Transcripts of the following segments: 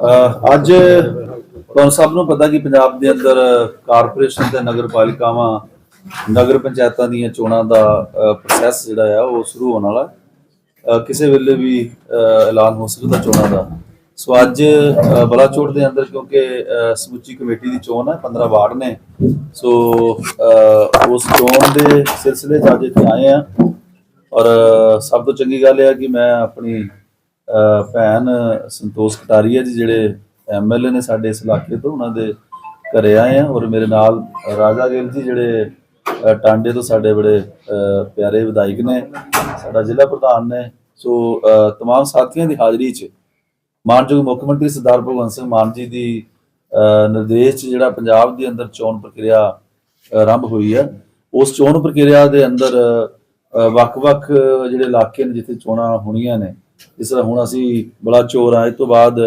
ਅੱਜ ਤੁਹਾਨੂੰ ਸਭ ਨੂੰ ਪਤਾ ਕਿ ਪੰਜਾਬ ਦੇ ਅੰਦਰ ਕਾਰਪੋਰੇਸ਼ਨ ਤੇ ਨਗਰਪਾਲਿਕਾਵਾਂ, ਨਗਰ ਪੰਚਾਇਤਾਂ ਦੀਆਂ ਚੋਣਾਂ ਦਾ ਪ੍ਰੋਸੈਸ ਜਿਹੜਾ ਆ, ਉਹ ਸ਼ੁਰੂ ਹੋਣ ਵਾਲਾ ਕਿਸੇ ਵੇਲੇ ਵੀ ਐਲਾਨ ਹੋ ਸਕਦਾ ਚੋਣਾਂ ਦਾ। ਸੋ ਅੱਜ ਬਲਾਚੋਟ ਦੇ ਅੰਦਰ ਕਿਉਂਕਿ ਸਮੁੱਚੀ ਕਮੇਟੀ ਦੀ ਚੋਣ ਹੈ 15 ਵਾਰਡ ਨੇ। ਸੋ ਉਸ ਚੋਣ ਦੇ ਸਿਲਸਿਲੇ 'ਚ ਅੱਜ ਇੱਥੇ ਆਏ ਆ ਔਰ ਸਭ ਤੋਂ ਚੰਗੀ ਗੱਲ ਇਹ ਹੈ ਕਿ ਮੈਂ ਆਪਣੀ ਭੈਣ ਸੰਤੋਸ਼ ਕਟਾਰੀਆ ਜੀ ਜਿਹੜੇ ਐਮਐਲਏ ਨੇ ਸਾਡੇ ਇਸ ਇਲਾਕੇ ਤੋਂ, ਉਹਨਾਂ ਦੇ ਘਰੇ ਆਏ ਆ ਔਰ ਮੇਰੇ ਨਾਲ ਰਾਜਾ ਗਿੱਲ ਜੀ ਜਿਹੜੇ ਟਾਂਡੇ ਤੋਂ ਸਾਡੇ ਬੜੇ ਪਿਆਰੇ ਵਿਧਾਇਕ ਨੇ, ਸਾਡਾ ਜ਼ਿਲ੍ਹਾ ਪ੍ਰਧਾਨ ਨੇ। ਸੋ, ਅਹ ਤਮਾਮ ਸਾਥੀਆਂ ਦੀ ਹਾਜ਼ਰੀ 'ਚ ਮਾਨਯੋਗ ਮੁੱਖ ਮੰਤਰੀ ਸਰਦਾਰ ਭਗਵੰਤ ਸਿੰਘ ਮਾਨ ਜੀ ਦੀ ਨਿਰਦੇਸ਼ 'ਚ ਜਿਹੜਾ ਪੰਜਾਬ ਦੇ ਅੰਦਰ ਚੋਣ ਪ੍ਰਕਿਰਿਆ ਆਰੰਭ ਹੋਈ ਹੈ। ਉਸ ਚੋਣ ਪ੍ਰਕਿਰਿਆ ਦੇ ਅੰਦਰ ਵੱਖ-ਵੱਖ ਜਿਹੜੇ ਇਲਾਕੇ ਨੇ ਜਿੱਥੇ ਚੋਣਾਂ ਹੋਣੀਆਂ ਨੇ ਜਿਸ ਤਰ੍ਹਾਂ ਹੁਣ ਅਸੀਂ ਬਲਾਚੋਰ ਆ, ਇਸ ਤੋਂ ਬਾਅਦ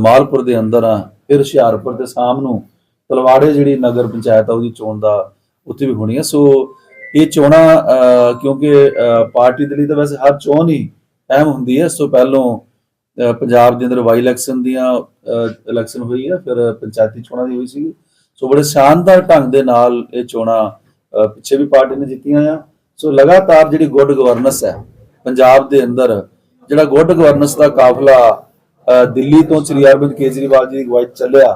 ਮਾਲਪੁਰ ਦੇ ਅੰਦਰ ਆ, ਫਿਰ ਹੁਸ਼ਿਆਰਪੁਰ ਤੇ ਸ਼ਾਮ ਨੂੰ ਤਲਵਾੜੇ ਜਿਹੜੀ ਨਗਰ ਪੰਚਾਇਤ ਆ, ਉਹਦੀ ਚੋਣ ਦਾ ਉੱਥੇ ਵੀ ਹੋਣੀ ਹੈ ਸੋ ਇਹ ਚੋਣਾਂ ਕਿਉਂਕਿ ਪਾਰਟੀ ਦੇ ਲਈ ਤਾਂ ਵੈਸੇ ਹਰ ਚੋਣ ਹੀ ਅਹਿਮ ਹੁੰਦੀ ਹੈ। ਇਸ ਤੋਂ ਪਹਿਲੋਂ ਪੰਜਾਬ ਦੇ ਅੰਦਰ ਵਾਈ ਇਲੈਕਸ਼ਨ ਦੀਆਂ ਇਲੈਕਸ਼ਨ ਹੋਈ ਹੈ ਫਿਰ ਪੰਚਾਇਤੀ ਚੋਣਾਂ ਦੀ ਹੋਈ ਸੀ। ਸੋ ਬੜੇ ਸ਼ਾਨਦਾਰ ਢੰਗ ਦੇ ਨਾਲ ਇਹ ਚੋਣਾਂ ਪਿੱਛੇ ਵੀ ਪਾਰਟੀ ਨੇ ਜਿੱਤੀਆਂ ਆ। ਸੋ ਲਗਾਤਾਰ ਜਿਹੜੀ ਗੁੱਡ ਗਵਰਨੈਂਸ ਹੈ, ਪੰਜਾਬ ਦੇ ਅੰਦਰ ਜਿਹੜਾ ਗੁੱਡ ਗਵਰਨੈਂਸ ਦਾ ਕਾਫਲਾ ਦਿੱਲੀ ਤੋਂ ਸ੍ਰੀ ਅਰਵਿੰਦ ਕੇਜਰੀਵਾਲ ਜੀ ਦੀ ਅਗਵਾਈ ਚੱਲਿਆ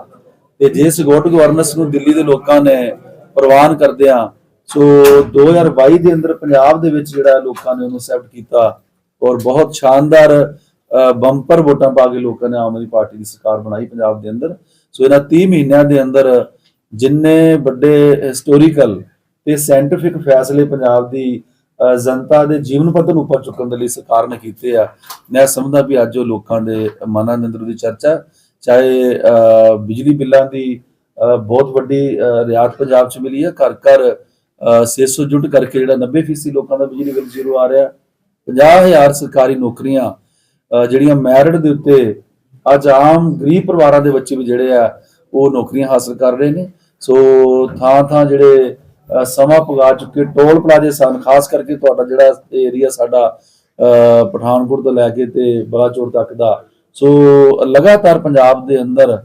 ਤੇ ਜਿਸ ਗੁੱਡ ਗਵਰਨੈਂਸ ਨੂੰ ਦਿੱਲੀ ਦੇ ਲੋਕਾਂ ਨੇ ਪ੍ਰਵਾਨ ਕਰਦਿਆਂ, ਸੋ 2022 ਦੇ ਅੰਦਰ ਪੰਜਾਬ ਦੇ ਵਿੱਚ ਜਿਹੜਾ ਲੋਕਾਂ ਨੇ ਉਹਨੂੰ ਅਸੈਪਟ ਕੀਤਾ ਔਰ ਬਹੁਤ ਸ਼ਾਨਦਾਰ ਬੰਪਰ ਵੋਟਾਂ ਪਾ ਕੇ ਲੋਕਾਂ ਨੇ ਆਮ ਆਦਮੀ ਪਾਰਟੀ ਦੀ ਸਰਕਾਰ ਬਣਾਈ ਪੰਜਾਬ ਦੇ ਅੰਦਰ। ਸੋ ਇਹਨਾਂ 30 ਮਹੀਨਿਆਂ ਦੇ ਅੰਦਰ ਜਿੰਨੇ ਵੱਡੇ ਹਿਸਟੋਰੀਕਲ ਤੇ ਸਾਇੰਟਿਫਿਕ ਫੈਸਲੇ ਪੰਜਾਬ ਦੀ ਜਨਤਾ ਦੇ ਜੀਵਨ ਪੱਧਰ ਨੂੰ ਉੱਪਰ ਚੁੱਕਣ ਦੇ ਲਈ ਸਰਕਾਰ ਨੇ ਕੀਤੇ ਆ। ਮੈਂ ਸਮਝਦਾ ਵੀ ਅੱਜ ਉਹ ਲੋਕਾਂ ਦੇ ਮਨਾਂ ਦੇ ਅੰਦਰ ਦੀ ਚਰਚਾ ਚਾਹੇ ਬਿਜਲੀ ਬਿੱਲਾਂ ਦੀ ਬਹੁਤ ਵੱਡੀ ਅਹ ਪੰਜਾਬ 'ਚ ਮਿਲੀ ਹੈ ਘਰ ਘਰ 600 ਯੂਨਿਟ ਕਰਕੇ ਜਿਹੜਾ 90% ਲੋਕਾਂ ਦਾ ਬਿਜਲੀ ਬਿੱਲ ਜ਼ੀਰੋ ਆ ਰਿਹਾ। 50000 ਸਰਕਾਰੀ ਨੌਕਰੀਆਂ ਅਹ ਜਿਹੜੀਆਂ ਮੈਰਿਟ ਦੇ ਉੱਤੇ ਅੱਜ ਆਮ ਗਰੀਬ ਪਰਿਵਾਰਾਂ ਦੇ ਬੱਚੇ ਵੀ ਜਿਹੜੇ ਆ, ਉਹ ਨੌਕਰੀਆਂ ਹਾਸਲ ਕਰ ਰਹੇ ਨੇ। ਸੋ ਥਾਂ ਥਾਂ ਜਿਹੜੇ ਸਮਾਂ ਪੁਗਾ ਚੁੱਕੇ, ਟੋਲ ਪਲਾਜ਼ੇ ਸਨ, ਖਾਸ ਕਰਕੇ ਤੁਹਾਡਾ ਜਿਹੜਾ ਏਰੀਆ ਸਾਡਾ ਪਠਾਨਕੋਟ ਤੋਂ ਲੈ ਕੇ ਤੇ ਬਲਾਚੌਰ ਤੱਕ ਦਾ। ਸੋ, ਲਗਾਤਾਰ ਪੰਜਾਬ ਦੇ ਅੰਦਰ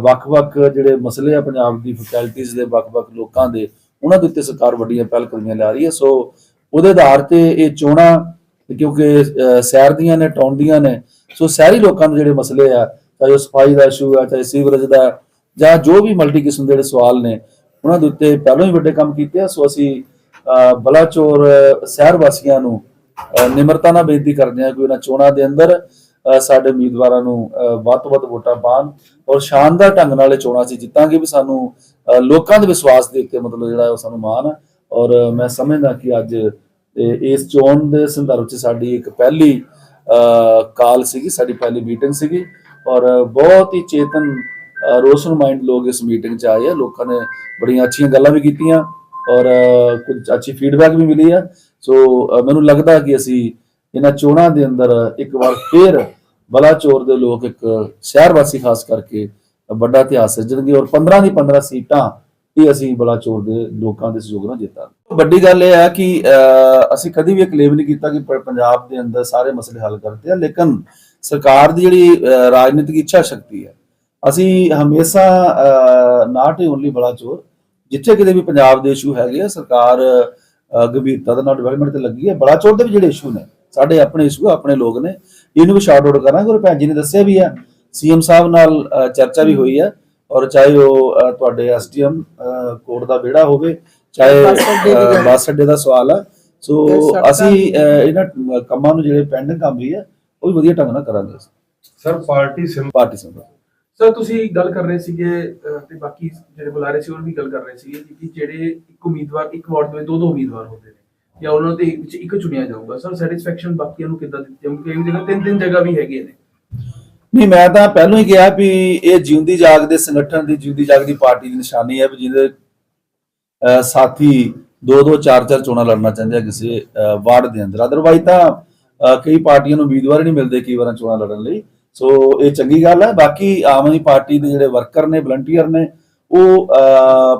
ਵੱਖ-ਵੱਖ ਜਿਹੜੇ ਮਸਲੇ ਆ ਪੰਜਾਬ ਦੀ ਫੈਕਲਟੀਆਂ ਦੇ, ਵੱਖ-ਵੱਖ ਲੋਕਾਂ ਦੇ, ਉਹਨਾਂ ਦੇ ਉੱਤੇ ਸਰਕਾਰ ਵੱਡੀਆਂ ਪਹਿਲ ਕਦਮੀਆਂ ਲੈ ਰਹੀ ਹੈ। ਸੋ, ਉਹਦੇ ਆਧਾਰ ਤੇ ਇਹ ਚੋਣਾਂ, ਕਿਉਂਕਿ ਸ਼ਹਿਰ ਦੀਆਂ ਨੇ ਟਾਊਨ ਦੀਆਂ ਨੇ, ਸੋ ਸ਼ਹਿਰੀ ਲੋਕਾਂ ਦੇ ਜਿਹੜੇ ਮਸਲੇ ਆ, ਚਾਹੇ ਉਹ ਸਫ਼ਾਈ ਦਾ ਇਸ਼ੂ ਆ, ਚਾਹੇ ਸੀਵਰੇਜ ਦਾ, ਜਾਂ ਜੋ ਵੀ ਮਲਟੀ ਕਿਸਮ ਦੇ ਜਿਹੜੇ ਸਵਾਲ ਨੇ ਉਹਨਾਂ ਦੇ ਉੱਤੇ ਪਹਿਲਾਂ ਹੀ ਵੱਡੇ ਕੰਮ ਕੀਤੇ ਆ, ਸੋ ਅਸੀਂ, ਅਹ, ਬਲਾਚੌਰ ਸ਼ਹਿਰ ਵਾਸੀਆਂ ਨੂੰ ਨਿਮਰਤਾ ਨਾਲ ਬੇਨਤੀ ਕਰਦੇ ਹਾਂ ਕਿ ਉਹਨਾਂ ਚੋਣਾਂ ਦੇ ਅੰਦਰ ਸਾਡੇ ਉਮੀਦਵਾਰਾਂ ਨੂੰ ਵੱਧ ਤੋਂ ਵੱਧ ਵੋਟਾਂ ਪਾਣ ਔਰ ਸ਼ਾਨਦਾਰ ਢੰਗ ਨਾਲ ਇਹ ਚੋਣਾਂ ਅਸੀਂ ਜਿੱਤਾਂਗੇ ਵੀ ਸਾਨੂੰ, ਅਹ, ਲੋਕਾਂ ਦੇ ਵਿਸ਼ਵਾਸ ਦੇ ਉੱਤੇ ਮਤਲਬ ਜਿਹੜਾ ਉਹ ਸਾਨੂੰ ਮਾਣ ਔਰ ਮੈਂ ਸਮਝਦਾ ਕਿ ਅੱਜ ਇਸ ਚੋਣ ਦੇ ਸੰਦਰਭ 'ਚ ਸਾਡੀ ਇੱਕ ਪਹਿਲੀ, ਅਹ, ਕਾਲ ਸੀਗੀ, ਸਾਡੀ ਪਹਿਲੀ ਮੀਟਿੰਗ ਸੀਗੀ ਔਰ ਬਹੁਤ ਹੀ ਚੇਤਨ ਰੋਸ਼ਨ ਮਾਈਂਡ ਲੋਕ ਇਸ ਮੀਟਿੰਗ 'ਚ ਆਏ ਆ। ਲੋਕਾਂ ਨੇ ਬੜੀਆਂ ਅੱਛੀਆਂ ਗੱਲਾਂ ਵੀ ਕੀਤੀਆਂ ਔਰ, ਅਹ, ਕੁਝ ਅੱਛੀ ਫੀਡਬੈਕ ਵੀ ਮਿਲੀ ਆ। ਸੋ ਮੈਨੂੰ ਲੱਗਦਾ ਕਿ ਅਸੀਂ ਇਹਨਾਂ ਚੋਣਾਂ ਦੇ ਅੰਦਰ ਇੱਕ ਵਾਰ ਫੇਰ ਬਲਾਚੌਰ ਦੇ ਲੋਕ ਇੱਕ ਸ਼ਹਿਰ ਵਾਸੀ ਖਾਸ ਕਰਕੇ ਵੱਡਾ ਇਤਿਹਾਸ ਸਿਰਜਣਗੇ ਔਰ 15 ਦੀ 15 ਸੀਟਾਂ ਇਹ ਅਸੀਂ ਬਲਾਚੌਰ ਦੇ ਲੋਕਾਂ ਦੇ ਸਹਿਯੋਗ ਨਾਲ ਜਿੱਤਾਂਗੇ। ਵੱਡੀ ਗੱਲ ਇਹ ਹੈ ਕਿ ਅਸੀਂ ਕਦੀ ਵੀ ਇਹ ਕਲੇਮ ਨਹੀਂ ਕੀਤਾ ਕਿ ਪੰਜਾਬ ਦੇ ਅੰਦਰ ਸਾਰੇ ਮਸਲੇ ਹੱਲ ਕਰਦੇ ਆ। ਲੇਕਿਨ ਸਰਕਾਰ ਦੀ ਜਿਹੜੀ ਰਾਜਨੀਤਿਕ ਇੱਛਾ ਸ਼ਕਤੀ ਹੈ ਅਸੀਂ ਹਮੇਸ਼ਾ ਨਾਟ ਹੀ ਓਨਲੀ ਬਲਾਚੌਰ ਜਿੱਥੇ ਕਿਤੇ ਵੀ ਪੰਜਾਬ ਦੇ ਇਸ਼ੂ ਹੈਗੇ ਆ ਸਰਕਾਰ ਗੰਭੀਰਤਾ ਦੇ ਨਾਲ ਡਿਵੈਲਪਮੈਂਟ ਤੇ ਲੱਗੀ ਹੈ ਬਲਾਚੌਰ ਦੇ ਵੀ ਜਿਹੜੇ ਇਸ਼ੂ ਨੇ ਸਾਡੇ ਆਪਣੇ ਇਸ਼ੂ ਆਪਣੇ ਲੋਕ ਨੇ ਇਹਨੂੰ ਵੀ ਸ਼ਾਰਟ ਆਊਟ ਕਰਾਂਗੇ ਔਰ ਭੈਣ ਜੀ ਨੇ ਦੱਸਿਆ ਵੀ ਹੈ ਸੀਐਮ ਸਾਹਿਬ ਨਾਲ ਚਰਚਾ ਵੀ ਹੋਈ ਹੈ ਔਰ ਚਾਹੇ ਉਹ ਤੁਹਾਡੇ ਐਸਡੀਐਮ ਕੋਰਟ ਦਾ ਵਿਹੜਾ ਹੋਵੇ ਚਾਹੇ ਬੱਸ ਅੱਡੇ ਦੀ ਸਵਾਲ ਹੈ ਸੋ ਅਸੀਂ ਇਹਨਾਂ ਕੰਮਾਂ ਨੂੰ ਜਿਹੜੇ ਪੈਂਡਿੰਗ ਕੰਮ ਵੀ ਹੈ ਉਹ ਵੀ ਵਧੀਆ ਢੰਗ ਨਾਲ ਕਰਾਂਗੇ sir party symbol party sir ਤੁਸੀਂ ਗੱਲ ਕਰ ਰਹੇ ਸੀਗੇ ਤੇ ਬਾਕੀ ਜਿਹੜੇ ਬੁਲਾ ਰਹੇ ਸੀ ਉਹ ਵੀ ਗੱਲ ਕਰ ਰਹੇ ਸੀਗੇ ਕਿ ਜਿਹੜੇ ਇੱਕ ਉਮੀਦਵਾਰ ਇੱਕ ਵਾਰਡ ਦੇ ਵਿੱਚ ਦੋ ਦੋ ਉਮੀਦਵਾਰ ਹੁੰਦੇ ਨੇ ਜਾਂ ਉਹਨਾਂ ਦੇ ਵਿੱਚ ਇੱਕ ਚੁਣਿਆ ਜਾਊਗਾ। ਸਰ ਸੈਟੀਸਫੈਕਸ਼ਨ ਬਾਕੀਆਂ ਨੂੰ ਕਿੱਦਾਂ ਦਿੱਤੀ ਜਾਊਗੀ ਕਈ ਜਗ੍ਹਾ ਤਿੰਨ ਤਿੰਨ ਜਗ੍ਹਾ ਵੀ ਹੈਗੇ ਨੇ। ਨਹੀਂ ਮੈਂ ਤਾਂ ਪਹਿਲਾਂ ਹੀ ਕਿਹਾ ਵੀ ਇਹ ਜਿਉਂਦੀ ਜਾਗਦੇ ਸੰਗਠਨ ਦੀ ਜਿਉਂਦੀ ਜਾਗਦੀ ਪਾਰਟੀ ਦੀ ਨਿਸ਼ਾਨੀ ਹੈ ਵੀ ਜਿਹਦੇ ਅਹ, ਸਾਥੀ ਦੋ ਦੋ ਚਾਰ ਚਾਰ ਚੋਣਾਂ ਲੜਨਾ ਚਾਹੁੰਦੇ ਆ ਕਿਸੇ ਵਾਰਡ ਦੇ ਅੰਦਰ। ਅਦਰਵਾਈਜ਼ ਤਾਂ ਕਈ ਪਾਰਟੀਆਂ ਨੂੰ ਉਮੀਦਵਾਰ ਹੀ ਨਹੀਂ ਮਿਲਦੇ ਕਈ ਵਾਰਾਂ ਚੋਣਾਂ ਲੜਨ ਲਈ। ਸੋ ਇਹ ਚੰਗੀ ਗੱਲ ਹੈ। ਬਾਕੀ ਆਮ ਆਦਮੀ ਪਾਰਟੀ ਦੇ ਜਿਹੜੇ ਵਰਕਰ ਨੇ ਵਲੰਟੀਅਰ ਨੇ ਉਹ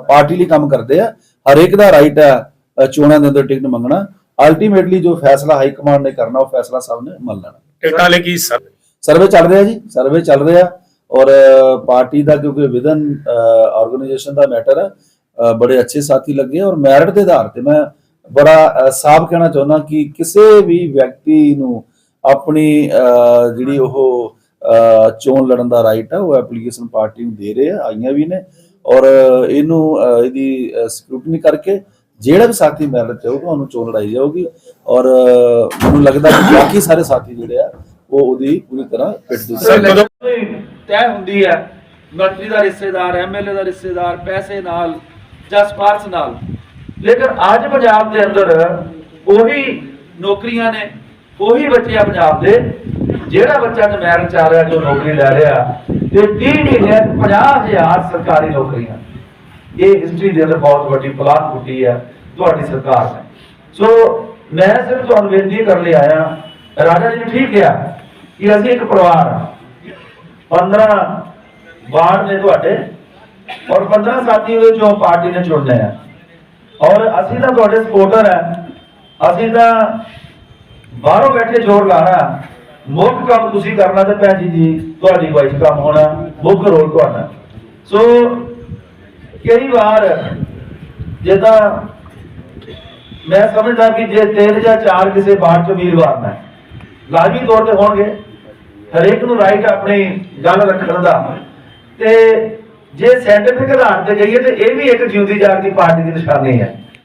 ਪਾਰਟੀ ਲਈ ਕੰਮ ਕਰਦੇ ਆ। ਹਰੇਕ ਦਾ ਰਾਈਟ ਹੈ ਚੋਣਾਂ ਦੇ ਅੰਦਰ ਟਿਕਟ ਮੰਗਣਾ। ਅਲਟੀਮੇਟਲੀ ਜੋ ਫੈਸਲਾ ਹਾਈ ਕਮਾਂਡ ਨੇ ਕਰਨਾ ਉਹ ਫੈਸਲਾ ਸਭ ਨੇ ਮੰਨ ਲੈਣਾ ਟਿਕਟਾਂ ਲਈ ਕੀ ਸਰ? ਸਰਵੇ ਚੱਲ ਰਿਹਾ ਜੀ ਸਰਵੇ ਚੱਲ ਰਿਹਾ। ਔਰ ਪਾਰਟੀ ਦਾ ਕਿਉਂਕਿ ਵਿਦਨ ਆਰਗੇਨਾਈਜੇਸ਼ਨ ਦਾ ਮੈਟਰ ਹੈ ਬੜੇ ਅੱਛੇ ਸਾਥੀ ਲੱਗੇ ਔਰ ਮੈਰਿਟ ਦੇ ਆਧਾਰ ਤੇ ਮੈਂ ਬੜਾ ਸਾਫ਼ ਕਹਿਣਾ ਚਾਹੁੰਦਾ ਕਿ ਕਿਸੇ ਵੀ ਵਿਅਕਤੀ ਨੂੰ ਆਪਣੀ ਜਿਹੜੀ ਉਹ ਚੋਣ ਲੜਨ ਦਾ ਰਾਈਟ ਹੈ ਉਹ ਐਪਲੀਕੇਸ਼ਨ ਪਾਰਟੀ ਨੂੰ ਦੇ ਰਹੇ ਆ ਆਈਆਂ ਵੀ ਨੇ ਔਰ ਇਹਨੂੰ ਇਹਦੀ ਸਕ੍ਰੂਟਨੀ ਕਰਕੇ ਜਿਹੜਾ ਵੀ ਸਾਥੀ ਮੈਰਿਟ ਚਾਹੂਗਾ ਉਹਨੂੰ ਚੋਣ ਲੜਾਈ ਜਾਊਗੀ ਔਰ ਮੈਨੂੰ ਲੱਗਦਾ ਕਿ ਬਾਕੀ ਸਾਰੇ ਸਾਥੀ ਜਿਹੜੇ ਆ ਉਹ ਉਹਦੀ ਪੂਰੀ ਤਰ੍ਹਾਂ ਫਿੱਟ ਦੀ ਤੈਅ ਹੁੰਦੀ ਹੈ ਮੰਤਰੀ ਦਾ ਰਿਸ਼ਤੇਦਾਰ ਐਮਐਲਏ ਦਾ ਰਿਸ਼ਤੇਦਾਰ ਪੈਸੇ ਨਾਲ ਜਾਂ ਸਪਾਰਸ਼ ਨਾਲ ਲੇਕਿਨ ਅੱਜ ਪੰਜਾਬ ਦੇ ਅੰਦਰ ਉਹੀ ਨੌਕਰੀਆਂ ਨੇ ਉਹੀ ਬੱਚੇ ਆ ਪੰਜਾਬ ਦੇ ਜਿਹੜਾ ਬੱਚਾ ਨਮੈਰ ਚ ਆ ਰਿਹਾ, ਜੋ ਨੌਕਰੀ ਲੈ ਰਿਹਾ, ਤੇ 30 ਮਹੀਨੇ 50000 ਸਰਕਾਰੀ ਨੌਕਰੀਆਂ। ਇਹ ਹਿਸਟਰੀ ਦੇ ਅੰਦਰ ਬਹੁਤ ਵੱਡੀ ਪਲਾਨ ਪੁੱਟੀ ਹੈ, ਤੁਹਾਡੀ ਸਰਕਾਰ ਨੇ। ਸੋ ਮੈਂ ਸਿਰਫ ਤੁਹਾਨੂੰ ਬੇਨਤੀ ਕਰਨ ਲਈ ਆਇਆ, ਰਾਜਾ ਜੀ ਠੀਕ ਕਿਹਾ ਕਿ ਅਸੀਂ ਇੱਕ ਪਰਿਵਾਰ ਹਾਂ। 15 ਵਾਰਡ ਨੇ ਤੁਹਾਡੇ ਔਰ 15 ਸਾਥੀ ਉਹਦੇ ਚੋਂ ਪਾਰਟੀ ਨੇ ਚੁਣਨੇ ਆ। ਔਰ ਅਸੀਂ ਤਾਂ ਤੁਹਾਡੇ ਸਪੋਰਟਰ ਹੈ। ਅਸੀਂ ਤਾਂ ਬਾਹਰੋਂ ਬੈਠੇ ਜ਼ੋਰ ਲਾ ਲਾਣਾ ਮੁੱਖ ਕੰਮ ਤੁਸੀਂ ਕਰਨਾ ਤੇ ਭੈਣ ਜੀ ਜੀ, ਤੁਹਾਡੀ ਵਾਈਫ ਕੰਮ ਹੋਣਾ, ਮੁੱਖ ਰੋਲ ਤੁਹਾਡਾ। ਸੋ ਕਈ ਵਾਰ ਜਿੱਦਾਂ ਮੈਂ ਸਮਝਦਾ ਕਿ ਜੇ ਤਿੰਨ ਜਾਂ ਚਾਰ ਕਿਸੇ ਬਾੜ ਚ ਉਮੀਦਵਾਰ ਨੇ ਲਾਜ਼ਮੀ ਤੌਰ ਤੇ ਹੋਣਗੇ, ਹਰੇਕ ਨੂੰ ਰਾਈਟ ਆਪਣੀ ਗੱਲ ਰੱਖਣ ਦਾ। ਤੇ ਜੇ ਸੈਂਟੀਫਿਕ ਆਧਾਰ ਤੇ ਜਾਈਏ ਤੇ ਇਹ ਵੀ ਇੱਕ ਜਿਉਂਦੀ ਜਾਗਦੀ ਪਾਰਟੀ ਦੀ ਨਿਸ਼ਾਨੀ ਹੈ।